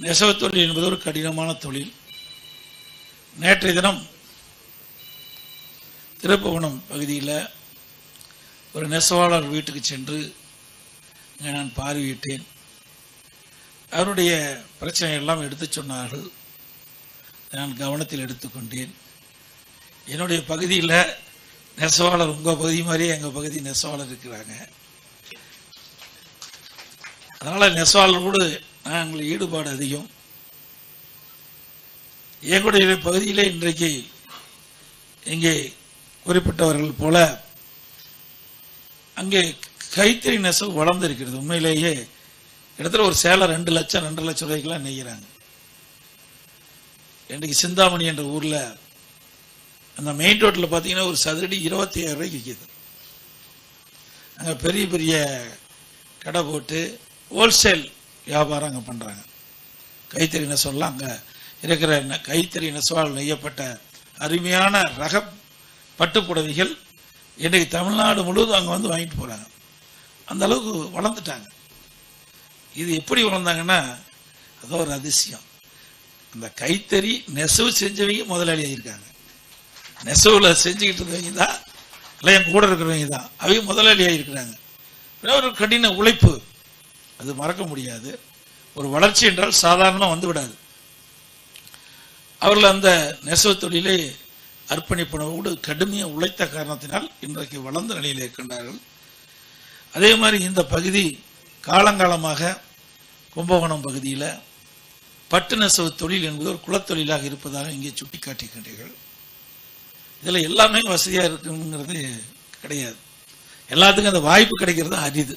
நெசவுத் தொழில் என்பது ஒரு கடினமான தொழில். நேற்றைய தினம் திருப்புவனம் பகுதியில் ஒரு நெசவாளர் வீட்டுக்கு சென்று இங்கே நான் பார்வையிட்டேன். அவருடைய பிரச்சனை எல்லாம் எடுத்து சொன்னார்கள். நான் கவனத்தில் எடுத்துக்கொண்டேன் என்னுடைய பகுதியில் நெசவாளர் உங்கள் பகுதி மாதிரியே எங்கள் பகுதி நெசவாளர் இருக்கிறாங்க. அதனால் நெசவாளரோடு நாங்கள் ஈடுபாடு அதிகம். எங்களுடைய பகுதியிலே இன்றைக்கு இங்கே குறிப்பிட்டவர்கள் போல அங்கே கைத்தறி நெசவு வளர்ந்திருக்கிறது. உண்மையிலேயே இடத்துல ஒரு சேலை ரெண்டு லட்சம் ரெண்டு லட்சம் ரூபாய்க்கெல்லாம் நெய்கிறாங்க. இன்றைக்கு சிந்தாமணி என்ற ஊரில் அந்த மெயின் ரோட்டில் பார்த்தீங்கன்னா ஒரு சதுரடி இருபத்தி ஏழு ரூபாய்க்கு விற்கிது. அங்கே பெரிய பெரிய கடை போட்டு ஹோல்சேல் வியாபாரம் அங்கே பண்ணுறாங்க கைத்தறி நெசவெல்லாம் அங்கே இருக்கிற கைத்தறி நெசவால் நெய்யப்பட்ட அருமையான ரக பட்டுப்புடவைகள் இன்றைக்கு தமிழ்நாடு முழுவதும் அங்கே வந்து வாங்கிட்டு போகிறாங்க அந்த அளவுக்கு வளர்ந்துட்டாங்க. இது எப்படி வளர்ந்தாங்கன்னா அது ஒரு அதிசயம். அந்த கைத்தறி நெசவு செஞ்சவங்க முதலாளி ஆகியிருக்காங்க நெசவில் செஞ்சுக்கிட்டு இருந்தவங்க தான் இல்லை என் கூட இருக்கிறவங்க தான் அவங்க முதலாளி ஆகியிருக்கிறாங்க ஒரு கடின உழைப்பு. அது மறக்க முடியாது. ஒரு வளர்ச்சி என்றால் சாதாரணமாக வந்து விடாது அவர்கள் அந்த நெசவு தொழிலை அர்ப்பணிப்பனவோடு கடுமையாக உழைத்த காரணத்தினால் இன்றைக்கு வளர்ந்த நிலையில் இருக்கின்றார்கள். அதே மாதிரி இந்த பகுதி காலங்காலமாக கும்பகோணம் பகுதியில் பட்டு நெசவு தொழில் என்பது ஒரு குலத்தொழிலாக இருப்பதாக இங்கே சுட்டி காட்டுகின்றீர்கள் இதில் எல்லாமே வசதியாக இருக்குங்கிறது கிடையாது. எல்லாத்துக்கும் அந்த வாய்ப்பு கிடைக்கிறது அரிது.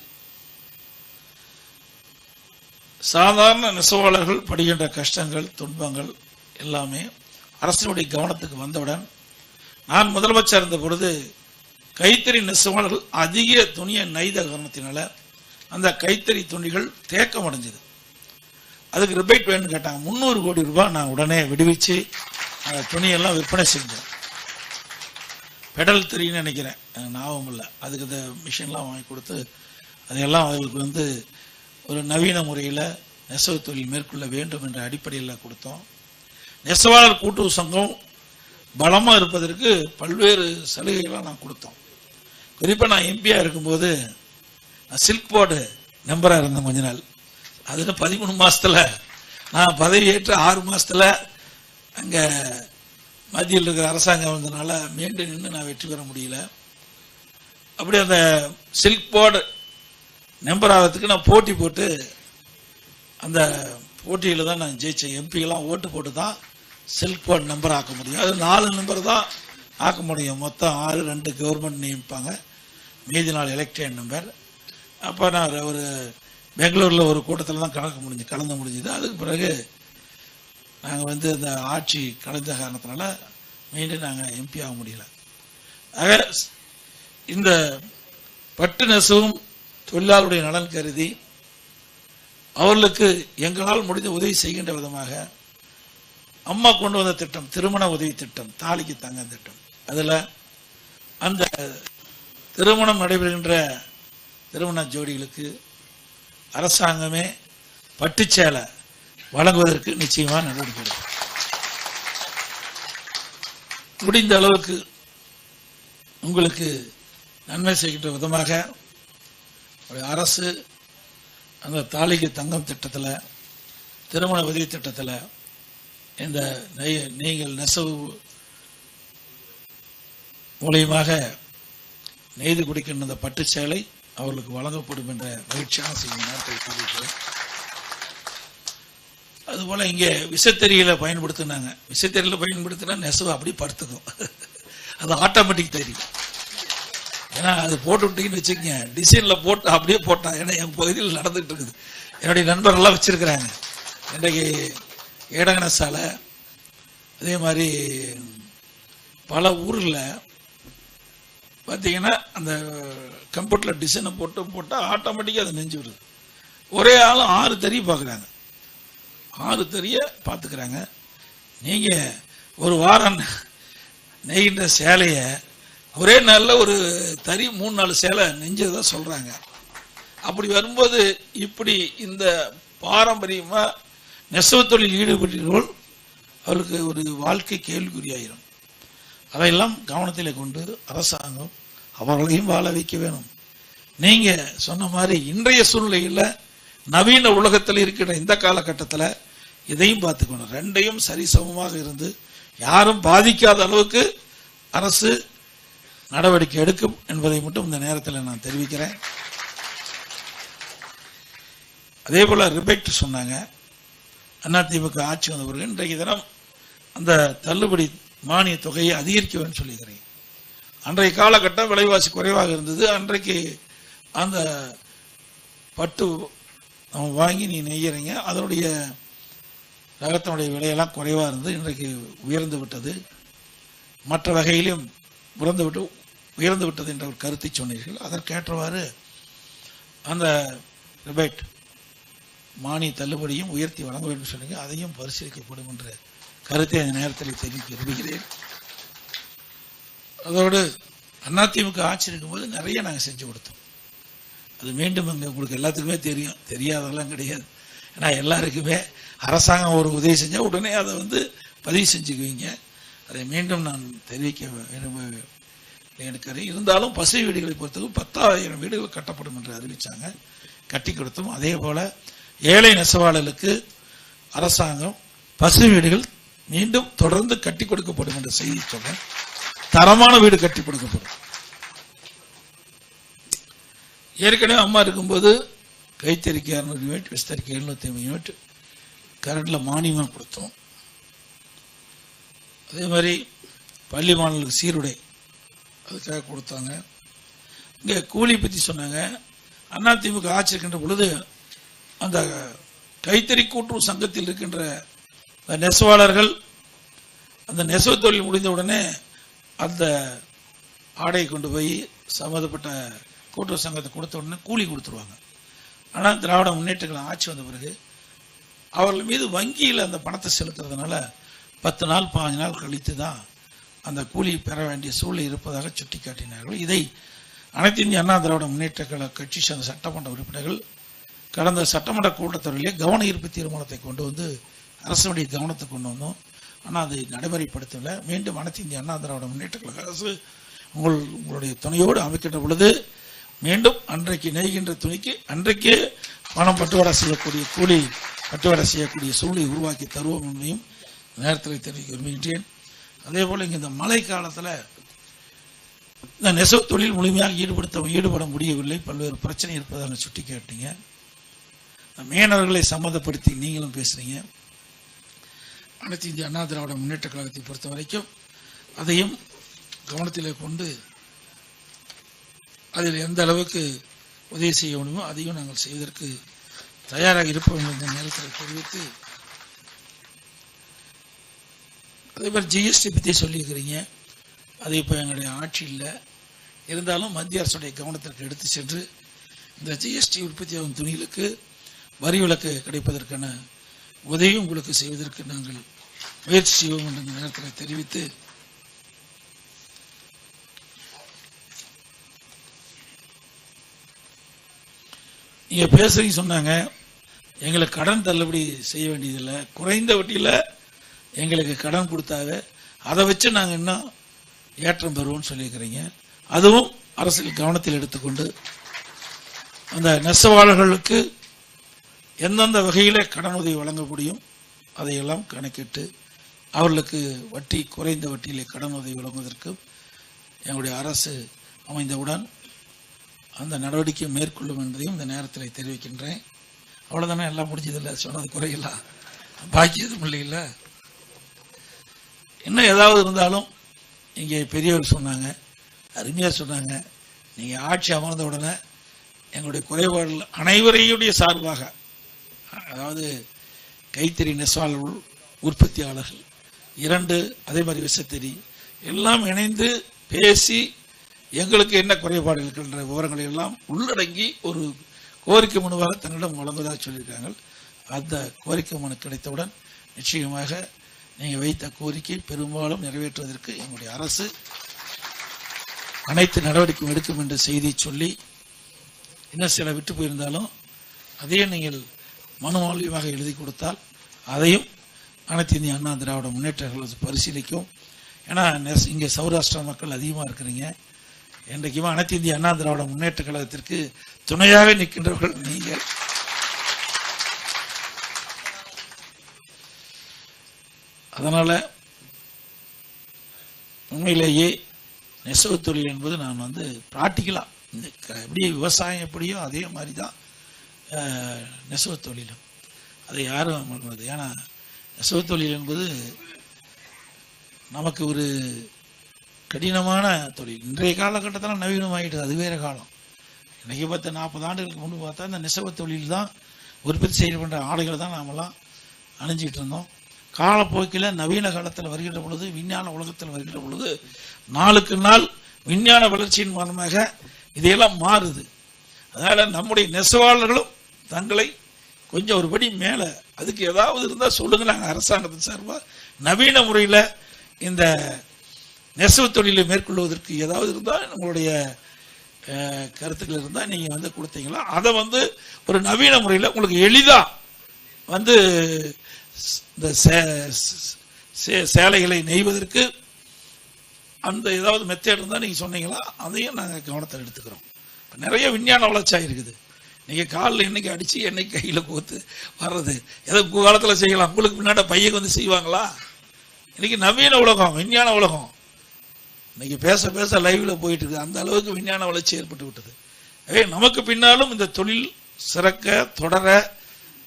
சாதாரண நெசவாளர்கள் படுகின்ற கஷ்டங்கள் துன்பங்கள் எல்லாமே அரசினுடைய கவனத்துக்கு வந்தவுடன் நான் முதலமைச்சர் இருந்த பொழுது கைத்தறி நெசவாளர்கள் அதிக துணியை நெய்த காரணத்தினால அந்த கைத்தறி துணிகள் தேக்கம் அடைஞ்சது. அதுக்கு ரிபேட் வேணும்னு கேட்டாங்க. முந்நூறு கோடி ரூபாய் நான் உடனே விடுவிச்சு அந்த துணியெல்லாம் விற்பனை செஞ்சேன். பெடல் திரின்னு நினைக்கிறேன். ஞாபகம் இல்லை அதுக்கு இந்த மிஷின்லாம் வாங்கி கொடுத்து அதையெல்லாம் அவர்களுக்கு வந்து ஒரு நவீன முறையில் நெசவு தொழில் மேற்கொள்ள வேண்டும் என்ற அடிப்படையில் கொடுத்தோம். நெசவாளர் கூட்டுறவு சங்கம் பலமாக இருப்பதற்கு பல்வேறு சலுகைகளாக நான் கொடுத்தோம். குறிப்பாக நான் எம்பியாக இருக்கும்போது நான் சில்க் போர்டு மெம்பராக இருந்தேன் கொஞ்ச நாள். அதில் பதிமூணு மாதத்தில் நான் பதவி ஆறு மாதத்தில் அங்கே மத்தியில் இருக்கிற அரசாங்கம் வந்ததுனால மீண்டும் நின்று நான் வெற்றி பெற முடியல. அப்படி அந்த சில்க் போர்டு மெம்பர் ஆகிறதுக்கு நான் போட்டி போட்டு அந்த போட்டியில் தான் நான் ஜெயித்தேன் எம்பிக்கெல்லாம் ஓட்டு போட்டு தான் சில்க் நம்பர் ஆக்க முடியும். அது நாலு நம்பர் தான் ஆக்க முடியும். மொத்தம் ஆறு ரெண்டு கவர்மெண்ட் நியமிப்பாங்க. மீதி நாள் எலெக்டட் நம்பர் அப்போ நான் ஒரு- ஒரு பெங்களூரில் ஒரு கூட்டத்தில் தான் கலக்க முடிஞ்சு கலந்து முடிஞ்சுது. அதுக்கு பிறகு நாங்கள் வந்து இந்த ஆட்சி கலைஞ்ச காரணத்தினால மீண்டும் நாங்கள் எம்பி ஆக முடியல. ஆக இந்த பட்டு நெசவும் தொழிலாளருடைய நலன் கருதி அவர்களுக்கு எங்களால் முடிந்த உதவி செய்கின்ற விதமாக அம்மா கொண்டு வந்த திட்டம் திருமண உதவி திட்டம் தாலிக்கு தங்க திட்டம். அதில் அந்த திருமணம் நடைபெறுகின்ற திருமண ஜோடிகளுக்கு அரசாங்கமே பட்டுச்சேலை வழங்குவதற்கு நிச்சயமாக நடவடிக்கை முடிந்த அளவுக்கு உங்களுக்கு நன்மை செய்கின்ற விதமாக அரசு அந்த தாலிக்கு தங்கம் திட்டத்தில் திருமண உதவி திட்டத்தில் இந்த நெய்- நீங்கள் நெசவு மூலியமாக நெய்து குடிக்கின்ற இந்த பட்டு சேலை அவர்களுக்கு வழங்கப்படும் என்ற மகிழ்ச்சியான செய்தி நாட்டை தெரிவிக்கிறேன். அதுபோல் இங்கே விசத்தறியில் பயன்படுத்தினாங்க. விசத்தறியில் பயன்படுத்தினா நெசவு அப்படி படுத்துக்கும். அது ஆட்டோமேட்டிக் தறி. ஏன்னா அது போட்டு விட்டீங்கன்னு வச்சுக்கோங்க டிசைனில் போட்டு அப்படியே போட்டான். ஏன்னா என் பகுதியில் நடந்துகிட்டு இருக்குது. என்னுடைய நண்பர்கள்லாம் வச்சுருக்கிறாங்க. இன்றைக்கு ஏடகன சாலை அதே மாதிரி பல ஊரில் பார்த்தீங்கன்னா அந்த கம்ப்யூட்டரில் டிசைனை போட்டு போட்டால் ஆட்டோமேட்டிக்காக அது நெஞ்சு வருது. ஒரே ஆளும் ஆறு தெரிய பார்க்குறாங்க ஆறு தெரிய பார்த்துக்கிறாங்க நீங்கள் ஒரு வாரம் நெய்கின்ற சேலையை ஒரே நாளில் ஒரு தறி மூணு நாலு சேலை நெஞ்சதை சொல்கிறாங்க அப்படி வரும்போது இப்படி இந்த பாரம்பரியமாக நெசவு தொழில் ஈடுபட்டீர்கள் அவருக்கு ஒரு வாழ்க்கை கேள்விக்குறியாயிரும். அதையெல்லாம் கவனத்தில் கொண்டு அரசாங்கம் அவர்களையும் வாழ வைக்க வேணும். நீங்க சொன்ன மாதிரி இன்றைய சூழ்நிலையில் நவீன உலகத்தில் இருக்கிற இந்த காலகட்டத்தில் இதையும் பார்த்துக்கணும். ரெண்டையும் சரிசமமாக இருந்து யாரும் பாதிக்காத அளவுக்கு அரசு நடவடிக்கை எடுக்கும் என்பதை மட்டும் இந்த நேரத்தில் நான் தெரிவிக்கிறேன். அதே போல ரிபெக்ட் சொன்னாங்க. அதிமுக ஆட்சி வந்த பிறகு இன்றைக்கு தினம் அந்த தள்ளுபடி மானிய தொகையை அதிகரிக்க வேண்டும் சொல்லிக்கிறேன். அன்றைய காலகட்டம் விலைவாசி குறைவாக இருந்தது. அன்றைக்கு அந்த பட்டு நம்ம வாங்கி நீ நெய்யறீங்க. அதனுடைய ரகத்தினுடைய விலையெல்லாம் குறைவாக இருந்தது. இன்றைக்கு உயர்ந்து விட்டது. மற்ற வகையிலும் உறந்து விட்டு உயர்ந்து விட்டது என்ற ஒரு கருத்தை சொன்னீர்கள். அதற்கேற்றவாறு அந்த ரிபேட் மானிய தள்ளுபடியும் உயர்த்தி வழங்க வேண்டும் சொன்னீங்க அதையும் பரிசீலிக்கப்படும் என்ற கருத்தை அந்த நேரத்தில் தெரிவிக்க விரும்புகிறேன். அதோடு அதிமுக ஆட்சி இருக்கும்போது நிறைய நாங்கள் செஞ்சு கொடுத்தோம். அது மீண்டும் இங்கே உங்களுக்கு எல்லாத்துக்குமே தெரியும். தெரியாதெல்லாம் கிடையாது. ஏன்னா எல்லாருக்குமே அரசாங்கம் ஒரு உதவி செஞ்சால் உடனே அதை வந்து பதிவு செஞ்சுக்குவீங்க. அதை மீண்டும் நான் தெரிவிக்க விரும்ப எனக்கு இருந்தாலும் பசு வீடுகளை பொறுத்தவரை பத்தாயிரம் வீடுகள் கட்டப்படும் என்று அறிவித்தாங்க கட்டி கொடுத்தோம். அதே போல் ஏழை நெசவாளர்களுக்கு அரசாங்கம் பசு வீடுகள் மீண்டும் தொடர்ந்து கட்டி கொடுக்கப்படும் என்ற செய்தி சொல்றேன். தரமான வீடு கட்டி கொடுக்கப்படும். ஏற்கனவே அம்மா இருக்கும்போது கைத்தறிக்கு இரநூறு யூனிட் விஸ்தறிக்கு எழுநூத்தி ஐம்பது யூனிட் கரண்டில் மானியமாக கொடுத்தோம். அதே மாதிரி பள்ளி மாணவர்களுக்கு சீருடை அதுக்காக கொடுத்தாங்க. இங்கே கூலி பற்றி சொன்னாங்க. அதிமுக ஆட்சி இருக்கின்ற பொழுது அந்த கைத்தறி கூட்டுறவு சங்கத்தில் இருக்கின்ற அந்த நெசவாளர்கள் அந்த நெசவு தொழில் முடிந்தவுடனே அந்த ஆடையை கொண்டு போய் சம்மந்தப்பட்ட கூட்டுறவு சங்கத்தை கொடுத்த உடனே கூலி கொடுத்துருவாங்க. ஆனால் திராவிட முன்னேற்றங்கள் ஆட்சி வந்த பிறகு அவர்கள் மீது வங்கியில் அந்த பணத்தை செலுத்துறதுனால பத்து நாள் பாஞ்சு நாள் கழித்து தான் அந்த கூலி பெற வேண்டிய சூழ்நிலை இருப்பதாக சுட்டிக்காட்டினார்கள். இதை அனைத்து இந்திய அண்ணா திராவிட முன்னேற்ற கழக கட்சி சேர்ந்த சட்டமன்ற உறுப்பினர்கள் கடந்த சட்டமன்ற கூட்டத்தொடரிலே கவன ஈர்ப்பு தீர்மானத்தை கொண்டு வந்து அரசனுடைய கவனத்தை கொண்டு வந்தோம். ஆனால் அதை நடைமுறைப்படுத்தவில்லை மீண்டும் அனைத்து இந்திய அண்ணா திராவிட முன்னேற்ற கழக அரசு உங்கள் உங்களுடைய துணையோடு அமைக்கின்ற பொழுது மீண்டும் அன்றைக்கு நெய்கின்ற துணிக்கு அன்றைக்கே பணம் பட்டுவாடா செய்யக்கூடிய கூலி பட்டுவாடா செய்யக்கூடிய சூழலை உருவாக்கி தருவோம் என்பதையும் நேரத்தில் தெரிவிக்க விரும்புகின்றேன். அதே போல் இங்கே இந்த மழை காலத்தில் இந்த நெசவு தொழில் முழுமையாக ஈடுபடுத்த ஈடுபட முடியவில்லை. பல்வேறு பிரச்சனை இருப்பதாக சுட்டி கேட்டீங்க மீனவர்களை சம்மந்தப்படுத்தி நீங்களும் பேசுறீங்க. அனைத்து இந்திய அண்ணா திராவிட முன்னேற்ற கழகத்தை பொறுத்த வரைக்கும் அதையும் கவனத்தில் கொண்டு அதில் எந்த அளவுக்கு உதவி செய்ய முடியுமோ அதையும் நாங்கள் செய்வதற்கு தயாராக இருப்போம் இந்த நேரத்தில் தெரிவித்து அதே மாதிரி ஜிஎஸ்டி பற்றி சொல்லியிருக்கிறீங்க. அது இப்போ எங்களுடைய ஆட்சி இல்லை. இருந்தாலும் மத்திய அரசுடைய கவனத்திற்கு எடுத்து சென்று இந்த ஜிஎஸ்டி உற்பத்தியாகும் துணிகளுக்கு வரி விலக்கு கிடைப்பதற்கான உதவி உங்களுக்கு செய்வதற்கு நாங்கள் முயற்சி செய்வோம் என்ற இந்த நேரத்தில் தெரிவித்து நீங்கள் பேசுறீங்க சொன்னாங்க. எங்களுக்கு கடன் தள்ளுபடி செய்ய வேண்டியதில்லை. குறைந்த வட்டியில் எங்களுக்கு கடன் கொடுத்தாங்க. அதை வச்சு நாங்கள் இன்னும் ஏற்றம் பெறுவோம்னு சொல்லியிருக்கிறீங்க. அதுவும் அரசியல் கவனத்தில் எடுத்துக்கொண்டு அந்த நெசவாளர்களுக்கு எந்தெந்த வகையில் கடன் உதவி வழங்க முடியும் அதையெல்லாம் கணக்கிட்டு அவர்களுக்கு வட்டி குறைந்த வட்டியில் கடன் உதவி வழங்குவதற்கு எங்களுடைய அரசு அமைந்தவுடன் அந்த நடவடிக்கை மேற்கொள்ளும் என்பதையும் இந்த நேரத்தில் தெரிவிக்கின்றேன். அவ்வளோதானே எல்லாம் முடிஞ்சதில்லை. சொன்னது குறையில்ல பாக்கி எதுவும் இல்லைல்ல இன்னும் ஏதாவது இருந்தாலும் இங்கே பெரியவர் சொன்னாங்க அருமையாக சொன்னாங்க. நீங்கள் ஆட்சி அமர்ந்த உடனே எங்களுடைய குறைபாடுகள் அனைவரையுடைய சார்பாக அதாவது கைத்தறி நெசவாளர்கள் உற்பத்தியாளர்கள் இரண்டு அதே மாதிரி விசத்தறி எல்லாம் இணைந்து பேசி எங்களுக்கு என்ன குறைபாடுகள் இருக்கின்ற விவரங்களை எல்லாம் உள்ளடங்கி ஒரு கோரிக்கை மனுவாக தன்னிடம் வழங்குவதாக சொல்லியிருக்காங்க. அந்த கோரிக்கை மனு கிடைத்தவுடன் நிச்சயமாக நீங்கள் வைத்த கோரிக்கை பெரும்பாலும் நிறைவேற்றுவதற்கு எங்களுடைய அரசு அனைத்து நடவடிக்கையும் எடுக்கும் என்ற செய்தியை சொல்லி இன்னும் சில விட்டு போயிருந்தாலும் அதையே நீங்கள் மனு எழுதி கொடுத்தால் அதையும் அனைத்து இந்திய அண்ணா திராவிட முன்னேற்ற கழகம் பரிசீலிக்கும். ஏன்னா நெஸ்- இங்கே சௌராஷ்டிரா மக்கள் அதிகமாக இருக்கிறீங்க. என்றைக்குமே அனைத்து இந்திய அண்ணா திராவிட முன்னேற்ற கழகத்திற்கு துணையாக நிற்கின்றவர்கள் நீங்கள் அதனால உண்மையிலேயே நெசவு தொழில் என்பது நான் வந்து ப்ராக்டிக்கலாக இந்த எப்படி விவசாயம் எப்படியோ அதே மாதிரி தான் அஹ், நெசவு தொழிலும். அதை யாரும் ஏன்னா நெசவு தொழில் என்பது நமக்கு ஒரு கடினமான தொழில். இன்றைய காலகட்டத்தில் நவீனமாகிட்டது அது வேறு காலம். இன்றைக்கி பார்த்த நாற்பது ஆண்டுகளுக்கு முன்பு பார்த்தா இந்த நெசவு தொழில் தான் உற்பத்தி செய்யப்படுற ஆடைகளை தான் நாமெல்லாம் அணிஞ்சிக்கிட்டு இருந்தோம். காலப்போக்கில் நவீன காலத்தில் வருகின்ற பொழுது விஞ்ஞான உலகத்தில் வருகின்ற பொழுது நாளுக்கு நாள் விஞ்ஞான வளர்ச்சியின் மூலமாக இதையெல்லாம் மாறுது. அதனால் நம்முடைய நெசவாளர்களும் தங்களை கொஞ்சம் ஒரு படி மேலே அதுக்கு ஏதாவது இருந்தால் சொல்லுங்கள் நாங்கள் அரசாங்கத்தின் சார்பாக நவீன முறையில் இந்த நெசவு தொழிலை மேற்கொள்வதற்கு ஏதாவது இருந்தால் நம்மளுடைய கருத்துக்கள் இருந்தால் நீங்கள் வந்து கொடுத்தீங்களா? அதை வந்து ஒரு நவீன முறையில் உங்களுக்கு எளிதாக வந்து இந்த சே- சேலைகளை நெய்வதற்கு அந்த ஏதாவது மெத்தேட் இருந்தால் நீங்கள் சொன்னீங்களா? அதையும் நாங்கள் கவனத்தில் எடுத்துக்கிறோம். இப்போ நிறைய விஞ்ஞான வளர்ச்சி இருக்குது நீங்கள் காலில் இன்னைக்கு அடித்து என்னைக்கு கையில் கோத்து வர்றது? ஏதோ காலத்தில் செய்யலாம். உங்களுக்கு முன்னாடி பையன் வந்து செய்வாங்களா? இன்றைக்கி நவீன உலகம் விஞ்ஞான உலகம். இன்னைக்கு பேச பேச லைவில் போயிட்டுருக்கு. அந்த அளவுக்கு விஞ்ஞான வளர்ச்சி ஏற்பட்டு விட்டது. எனவே நமக்கு பின்னாலும் இந்த தொழில் சிறக்க தொடர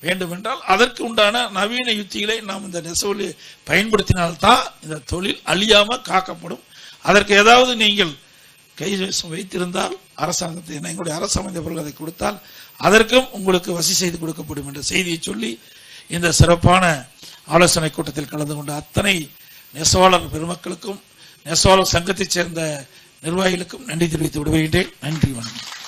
வேண்டும் என்றால் அதற்கு உண்டான நவீன யுத்திகளை நாம் இந்த நெசவுல பயன்படுத்தினால்தான் இந்த தொழில் அழியாம காக்கப்படும். அதற்கு ஏதாவது நீங்கள் கை வைத்திருந்தால் அரசாங்கத்தை எங்களுடைய அரசமைந்த அமைந்த அதை கொடுத்தால் அதற்கும் உங்களுக்கு வசி செய்து கொடுக்கப்படும் என்ற செய்தியை சொல்லி இந்த சிறப்பான ஆலோசனை கூட்டத்தில் கலந்து கொண்ட அத்தனை நெசவாளர் பெருமக்களுக்கும் நெசவாளர் சங்கத்தைச் சேர்ந்த நிர்வாகிகளுக்கும் நன்றி தெரிவித்து விடுகின்றேன் நன்றி வணக்கம்.